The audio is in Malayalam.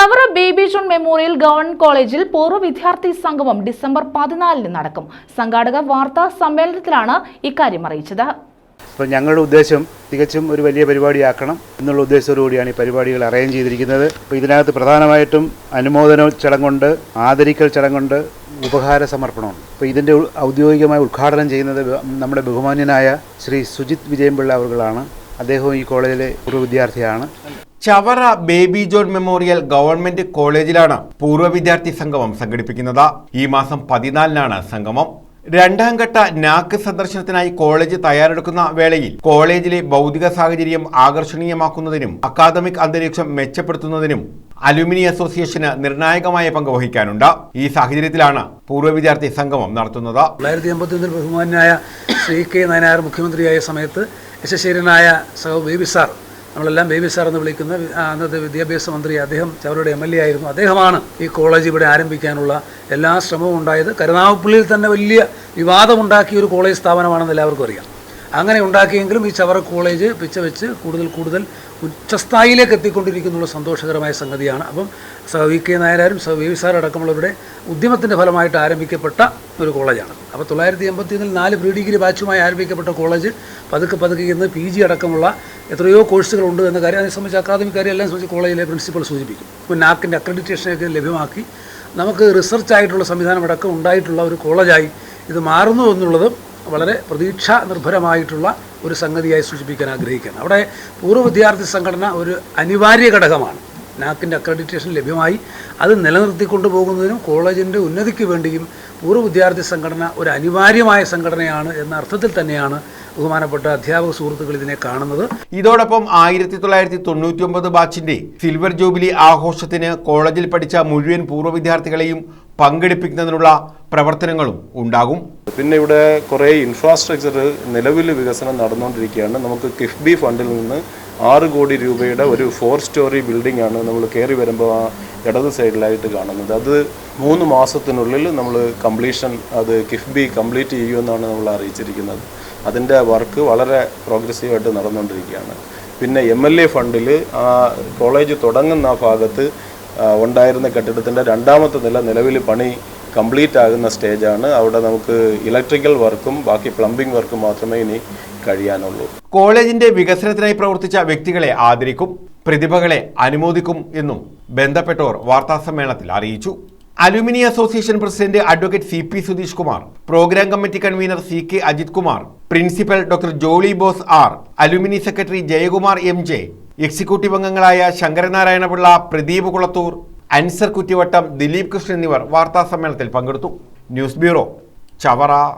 ചവറ ബേബി ജോൺ മെമ്മോറിയൽ ഗവൺമെന്റ് കോളേജിൽ പൂർവ വിദ്യാർത്ഥി സംഗമം ഡിസംബർ പതിനാലിന് നടക്കും. സംഘാടക വാർത്താ സമ്മേളനത്തിലാണ് ഇക്കാര്യം അറിയിച്ചത്. അപ്പോൾ ഞങ്ങളുടെ ഉദ്ദേശം തികച്ചും ഒരു വലിയ പരിപാടിയാക്കണം എന്നുള്ള ഉദ്ദേശത്തോടുകൂടിയാണ് ഈ പരിപാടികൾ അറേഞ്ച് ചെയ്തിരിക്കുന്നത്. അപ്പോൾ ഇതിനകത്ത് പ്രധാനമായിട്ടും അനുമോദന ചടങ്ങുണ്ട് ആദരിക്കൽ ചടങ്ങുണ്ട് ഉപഹാര സമർപ്പണമുണ്ട് അപ്പോൾ ഇതിന്റെ ഔദ്യോഗികമായി ഉദ്ഘാടനം ചെയ്യുന്നത് നമ്മുടെ ബഹുമാന്യനായ ശ്രീ സുജിത് വിജയൻപിള്ള അവർകളാണ് അദ്ദേഹവും ഈ കോളേജിലെ ഒരു വിദ്യാർത്ഥിയാണ്. ചവറ ബേബി ജോൺ മെമ്മോറിയൽ ഗവൺമെന്റ് കോളേജിലാണ് പൂർവ വിദ്യാർത്ഥി സംഗമം സംഘടിപ്പിക്കുന്നത്. ഈ മാസം പതിനാലിനാണ് സംഗമം. രണ്ടാം ഘട്ട നാക്ക് സന്ദർശനത്തിനായി കോളേജ് തയ്യാറെടുക്കുന്ന വേളയിൽ കോളേജിലെ ഭൗതിക സാഹചര്യം ആകർഷണീയമാക്കുന്നതിനും അക്കാദമിക് അന്തരീക്ഷം മെച്ചപ്പെടുത്തുന്നതിനും അലുമിനി അസോസിയേഷന് നിർണായകമായ പങ്ക് വഹിക്കാനുണ്ട്. ഈ സാഹചര്യത്തിലാണ് പൂർവ വിദ്യാർത്ഥി സംഗമം നടത്തുന്നത്. തൊള്ളായിരത്തി എൺപത്തിയൊന്നിൽ ബഹുമാനായ ശ്രീ കെ നായനാർ മുഖ്യമന്ത്രിയായ സമയത്ത് യശശ്ശേരനായ സഹോ ബേബി സാർ നമ്മളെല്ലാം ബേബി സാർ എന്ന് വിളിക്കുന്ന അന്നത്തെ വിദ്യാഭ്യാസ മന്ത്രി അദ്ദേഹം ചവറയുടെ എം എൽ എ ആയിരുന്നു. അദ്ദേഹമാണ് ഈ കോളേജ് ഇവിടെ ആരംഭിക്കാനുള്ള എല്ലാ ശ്രമവും ഉണ്ടായത്. കരുനാഗപ്പള്ളിയിൽ തന്നെ വലിയ വിവാദമുണ്ടാക്കിയ ഒരു കോളേജ് സ്ഥാപനമാണെന്ന് എല്ലാവർക്കും അറിയാം. അങ്ങനെ ഉണ്ടാക്കിയെങ്കിലും ഈ ചവറ കോളേജ് പിച്ച വെച്ച് കൂടുതൽ കൂടുതൽ ഉച്ചസ്ഥായിലേക്ക് എത്തിക്കൊണ്ടിരിക്കുന്നുള്ള സന്തോഷകരമായ സംഗതിയാണ്. അപ്പം വി കെ നായരാരും സ വി അടക്കമുള്ളവരുടെ ഉദ്യമത്തിന്റെ ഫലമായിട്ട് ആരംഭിക്കപ്പെട്ട ഒരു കോളേജാണ്. അപ്പോൾ തൊള്ളായിരത്തി എൺപത്തിയൊന്നിൽ നാല് പ്രീ ഡിഗ്രി ബാച്ചുമായി ആരംഭിക്കപ്പെട്ട കോളേജ് പതുക്കെ പതുക്കെ ഇന്ന് പി ജി അടക്കമുള്ള എത്രയോ കോഴ്സുകളുണ്ട് എന്ന കാര്യം അതിനെ സംബന്ധിച്ച് അക്കാദമിക് കാര്യം എല്ലാം സംബന്ധിച്ച് കോളേജിലെ പ്രിൻസിപ്പൾ സൂചിപ്പിക്കും. ഇപ്പോൾ നാക്കിന്റെ അക്രഡിറ്റേഷനൊക്കെ ലഭ്യമാക്കി നമുക്ക് റിസർച്ച് ആയിട്ടുള്ള സംവിധാനം അടക്കം ഉണ്ടായിട്ടുള്ള ഒരു കോളേജായി ഇത് മാറുന്നു എന്നുള്ളത് വളരെ പ്രതീക്ഷാ നിർഭരമായിട്ടുള്ള ഒരു സംഗതിയായി സൂചിപ്പിക്കാൻ ആഗ്രഹിക്കുകയാണ് അവിടെ പൂർവ വിദ്യാർത്ഥി സംഘടന ഒരു അനിവാര്യ ഘടകമാണ്. നാക്കിന്റെ അക്രഡിറ്റേഷൻ ലഭ്യമായി. അത് നിലനിർത്തിക്കൊണ്ടു പോകുന്നതിനും കോളേജിന്റെ ഉന്നതിക്ക് വേണ്ടിയും പൂർവ വിദ്യാർത്ഥി സംഘടന ഒരു അനിവാര്യമായ സംഘടനയാണ് എന്ന അർത്ഥത്തിൽ തന്നെയാണ് ബഹുമാനപ്പെട്ട അധ്യാപക സുഹൃത്തുക്കൾ ഇതിനെ കാണുന്നത്. ഇതോടൊപ്പം ആയിരത്തി തൊള്ളായിരത്തി തൊണ്ണൂറ്റി ഒമ്പത് ബാച്ചിന്റെ സിൽവർ ജൂബിലി ആഘോഷത്തിന് കോളേജിൽ പഠിച്ച മുഴുവൻ പൂർവ വിദ്യാർത്ഥികളെയും പങ്കെടുപ്പിക്കുന്നതിനുള്ള പ്രവർത്തനങ്ങളും ഉണ്ടാകും. പിന്നെ ഇവിടെ കുറേ ഇൻഫ്രാസ്ട്രക്ചർ നിലവിൽ വികസനം നടന്നുകൊണ്ടിരിക്കുകയാണ്. നമുക്ക് കിഫ്ബി ഫണ്ടിൽ നിന്ന് ആറ് കോടി രൂപയുടെ ഒരു ഫോർ സ്റ്റോറി ബിൽഡിംഗ് ആണ് നമ്മൾ കയറി വരുമ്പോൾ ആ ഇടത് സൈഡിലായിട്ട് കാണുന്നത്. അത് മൂന്ന് മാസത്തിനുള്ളിൽ നമ്മൾ കംപ്ലീഷൻ അത് കിഫ്ബി കംപ്ലീറ്റ് ചെയ്യുമെന്നാണ് നമ്മൾ അറിയിച്ചിരിക്കുന്നത്. അതിന്റെ വർക്ക് വളരെ പ്രോഗ്രസീവായിട്ട് നടന്നുകൊണ്ടിരിക്കുകയാണ്. പിന്നെ എം എൽ എ ഫണ്ടിൽ ആ കോളേജ് തുടങ്ങുന്ന ഭാഗത്ത് ഉണ്ടായിരുന്ന കെട്ടിടത്തിന്റെ രണ്ടാമത്തെ നില നിലവിൽ പണി കംപ്ലീറ്റ് ആകുന്ന സ്റ്റേജാണ്. അവിടെ നമുക്ക് ഇലക്ട്രിക്കൽ വർക്കും ബാക്കി പ്ലംബിംഗ് വർക്കും മാത്രമേ ഇനി കഴിയാനുള്ളൂ. കോളേജിന്റെ വികസനത്തിനായി പ്രവർത്തിച്ച വ്യക്തികളെ ആദരിക്കും പ്രതിഭകളെ അനുമോദിക്കും എന്നും ബന്ധപ്പെട്ടവർ വാർത്താസമ്മേളനത്തിൽ അറിയിച്ചു. Alumni association president advocate C P Sudheesh Kumar programme committee convener C K Ajith Kumar principal doctor Jolly Bose R alumni secretary Jayakumar M J executive അംഗങ്ങളായ ശങ്കരനാരായണപിള്ള പ്രദീപ് കുളത്തൂർ അൻസർ കുറ്റിവട്ടം ദിലീപ് കൃഷ്ണൻ എന്നിവർ വാർത്താ സമ്മേളനത്തിൽ പങ്കെടുത്തു. News bureau Chavara.